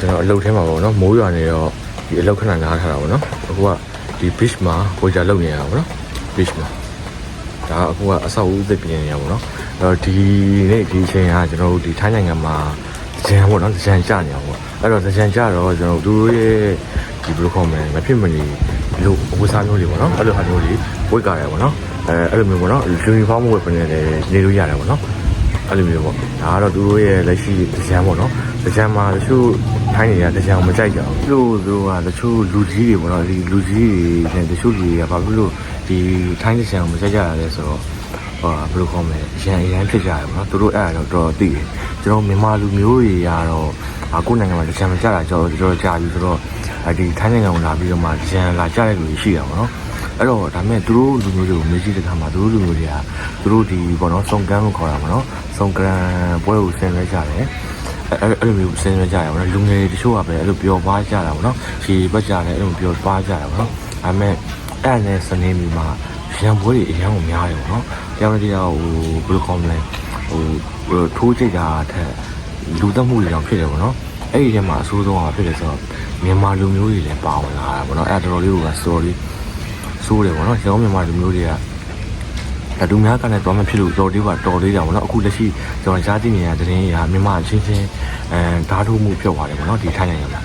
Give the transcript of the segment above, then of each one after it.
ကျွန်တော်အလုပ်ထဲမှာပေါ့နော်မိုးရွာနေတော့ဒီအလုပ်ခဏနားထားတာပေါ့နော်အခုကဒီ beach မှာဝေဂျာလုပ်နေရတာပေါ့နော် beach မှာဒါကအခုကအဆောက်အဦသစ်ပြင်နေရပါပေါ့နော်အဲ့တော့ဒီနေ့ဒီအချိန်ကကျွန်တော်တို့ဒီထိုင်းနိုင်ငံမှာကြံပေါ့နော်ကြံကြနေအောင်ပေါ့အဲ့တော့ကြံကြတော့ကျွန်တော်တို့သူတို့ရဲ့ဒီဘယ်လိုခေါ်မလဲမဖြစ်မနေလို့အဝတ်စားမျိုးတွေပေါ့နော်အဲ့လိုဟာမျိုးတွေဝတ်ကြရတယ်ပေါ့နော်အဲအဲ့လိုမျိုးပေါ့နော်ယူနီဖောင်းဝတ်ပနေတယ်နေလို့ရတယ်ပေါ့နော် အဲ့လိုမျိုးပေါ့ဒါကတော့သူတို့ရဲ့လက်ရှိတကြံပေါ့နော်တကြံမှာတချို့ထိုင်းနေတာတကြံမကြိုက်ကြဘူးသူတို့သူတို့ကတချို့လူကြီးတွေပေါ့နော်ဒီလူကြီးတွေနဲ့တချို့လူတွေကဘာဖြစ်လို့ဒီထိုင်းတကြံကိုမကြိုက်ကြရလဲဆိုတော့ဟာဘယ်လိုခေါ်မလဲရန်အရန်ဖြစ်ကြတယ်ပေါ့နော်သူတို့အဲ့ဒါတော့တော်တော်သိတယ်ကျွန်တော်မြန်မာလူမျိုးတွေကတော့အခုနိုင်ငံမှာတကြံမကြတာကျွန်တော်တို့ကြာပြီဆိုတော့ဒီထိုင်းနိုင်ငံကိုလာပြီးတော့မှကြံလာကြတဲ့လူတွေရှိတာပေါ့နော် အဲ့တော့ဒါမဲ့သူတို့လူမျိုးတွေကိုမေးကြည့်တဲ့အခါမှာသူတို့လူမျိုးတွေကသူတို့ဒီပေါ့နော်စုံကန်းလို့ခေါ်တာပေါ့နော်စုံကန်းပွဲကိုဆင်နွှဲကြတယ်အဲ့အဲ့လိုမျိုးဆင်နွှဲကြရပါတော့လူငယ်တချို့ကပဲအဲ့လိုပျော်ပါကြတာပေါ့နော်ရှည်ပတ်ကြတယ်အဲ့လိုပျော်ပါကြတာပေါ့နော်ဒါမဲ့အဲ့နဲ့စနေမီမှာရံပွဲတွေအရင်ကများတယ်ပေါ့နော်တရားမတရားဟိုဘယ်လိုခေါ်မလဲဟိုထိုးကြိတ်တာထက်လူသက်မှုတွေတောင်ဖြစ်တယ်ပေါ့နော်အဲ့ဒီထဲမှာအဆိုးဆုံးကဖြစ်တယ်ဆိုတော့မြန်မာလူမျိုးတွေလည်းပါဝင်လာတာပေါ့နော်အဲ့ဒါတော်တော်လေးက story ဆိုးတယ်ပေါ့နော်ကျွန်တော်မြန်မာလူမျိုးတွေကဒါလူများကလည်းတော့မဖြစ်လို့တော်သေးပါတော်သေးတာပေါ့နော်အခုလက်ရှိကျွန်တော်ကြားသိနေရတဲ့သတင်းတွေကမြန်မာအချင်းချင်းအဲဓာတ်ထုမှုဖြစ်သွားတယ်ပေါ့နော်ဒီထိုင်းနိုင်ငံမှာ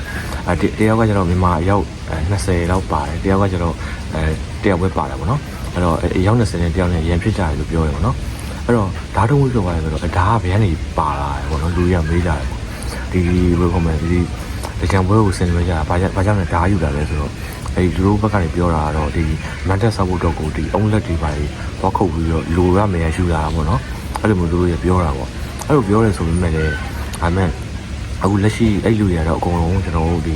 အဲတယောက်ကကျတော့မြန်မာအယောက်20လောက်ပါတယ်တယောက်ကကျတော့အဲတယောက်ပဲပါတယ်ပေါ့နော်အဲ့တော့အယောက်20နဲ့တယောက်နဲ့ရန်ဖြစ်ကြတယ်လို့ပြောတယ်ပေါ့နော်အဲ့တော့ဓာတ်ထုမှုဖြစ်သွားတယ်ဆိုတော့ဓာတ်ကဘယ်ကနေပါလာတယ်ပေါ့နော်လူရမေးကြတယ်ပေါ့ဒီဘယ်လိုခေါ်မလဲ ဒီတကြံပွဲကိုဆင်နွှဲကြတာဘာကြောင့်ဘာကြောင့်လဲဓာတ်ယူတာလဲဆိုတော့အဲဒီလူတို့ဘက်ကနေပြောတာကတော့ဒီမန်တက်ဆောက်ဖို့တော့ကိုဒီအုံလက်တွေပါပြီးတော့ခုတ်ပြီးတော့လူရမယ်ရယူလာတာပေါ့နော်အဲ့လိုမျိုးသူတို့ရပြောတာပေါ့အဲ့လိုပြောရဲဆိုပေမဲ့လည်းဒါမဲ့အခုလက်ရှိအဲ့လူတွေကတော့အကုန်လုံးကျွန်တော်တို့ဒီ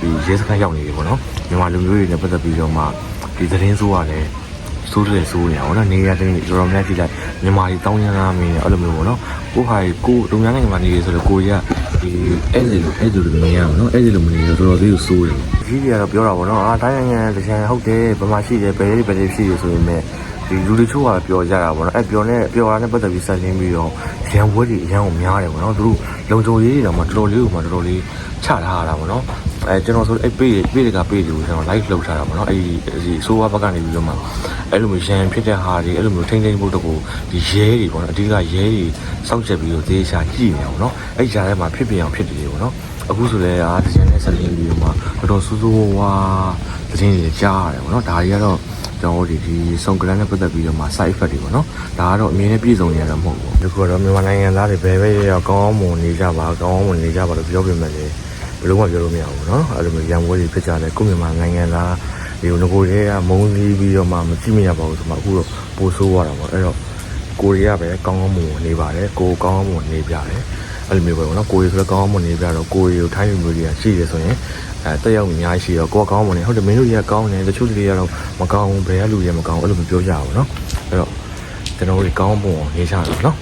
ဒီရဲစခန်းရောက်နေပြီပေါ့နော်မြန်မာလူမျိုးတွေနဲ့ပတ်သက်ပြီးတော့မှဒီသတင်းဆိုးရတယ် စိုးတယ်စိုးနေအောင်နော်နေရတဲ့တော်တော်များကြည့်လိုက်မြန်မာတွေတောင်းရမ်းလာမင်းအဲ့လိုမျိုးပေါ့နော်ကိုဟာကိုတုံများနိုင်ငံမှာနေရဆိုတော့ကိုရဒီအဲ့ဒီလိုအဲ့ဒီလိုမနေရအောင်နော်အဲ့ဒီလိုမနေတော့တော်တော်လေးစိုးတယ်ကြီးတွေကတော့ပြောတာပေါ့နော်အာတိုင်းနိုင်ငံတကြံဟုတ်တယ်ဗမာရှိတယ်ဘယ်လေးဘယ်လေးရှိရဆိုပေမဲ့ ဒီလူတွေချို့ကပြောကြတာပေါ့နော်အဲ့ပြောနေပြောတာနဲ့ပတ်သက်ပြီးဆက်ရှင်းပြီးတော့ရန်ပွဲတွေအရန်ကိုများတယ်ပေါ့နော်သူတို့လုံခြုံရေးတွေတော့မှတော်တော်လေးကိုမှတော်တော်လေးချထားရတာပေါ့နော်အဲကျွန်တော်ဆိုအဲ့ပေးပေးတွေကပေးတွေကိုကျွန်တော် live လုပ်ထားတာပေါ့နော်အဲ့ဒီဒီဆိုးဝါးဘက်ကနေပြီးတော့မှအဲ့လိုမျိုးရန်ဖြစ်တဲ့ဟာတွေအဲ့လိုမျိုးထိမ့်သိမ့်ဖို့တော့ကိုဒီရဲတွေပေါ့နော်အဓိကရဲတွေစောင့်ချက်ပြီးတော့သေချာကြည့်နေအောင်နော်အဲ့ကြားထဲမှာဖြစ်ပြအောင်ဖြစ်တယ်ပေါ့နော်အခုဆိုလဲအာဒီဇိုင်းနဲ့ဆက်လင်းပြီးတော့မှတော်တော်စူးစူးဝါးသတင်းတွေကြားရတယ်ပေါ့နော်ဒါတွေကတော့ ကျွန်တော်တို့ဒီ song grand နဲ့ပတ်သက်ပြီးတော့မှ side effect တွေပေါ့နော်ဒါကတော့အမြင်နဲ့ပြည့်စုံနေရတာမဟုတ်ဘူးဒီကတော့မြန်မာနိုင်ငံသားတွေဘယ်ဘက်ရောက်ကောင်းအောင်မနေကြပါကောင်းအောင်မနေကြပါလို့ပြောပြမယ်လေဘယ်လိုမှပြောလို့မရဘူးနော်အဲ့လိုမျိုးရန်ပွဲတွေဖြစ်ကြတယ်ကိုမြန်မာနိုင်ငံသားဒီငကိုတွေကမုန်းကြီးပြီးတော့မှမကြည့်မရပါဘူးဆိုမှအခုတော့ပိုဆိုးရတာပေါ့အဲ့တော့ကိုရီးယားပဲကောင်းကောင်းမွန်နေပါတယ်ကိုကောင်းကောင်းမွန်နေပြတယ်အဲ့လိုမျိုးပဲပေါ့နော်ကိုရီးဆိုတော့ကောင်းကောင်းမွန်နေပြတော့ကိုရီးကိုထိုင်းလူမျိုးတွေကရှိတယ်ဆိုရင် အဲတက်ရောက်အများကြီးရှိတော့ကိုကကောင်းမွန်နေဟုတ်တယ်မင်းတို့တွေကကောင်းတယ်တချို့လူတွေကတော့မကောင်းဘူးဘယ်ကလူတွေကမကောင်းဘူးအဲ့လိုမျိုးပြောကြတာပေါ့နော်အဲ့တော့ကျွန်တော်တို့ကောင်းမွန်နေကြတာပေါ့နော်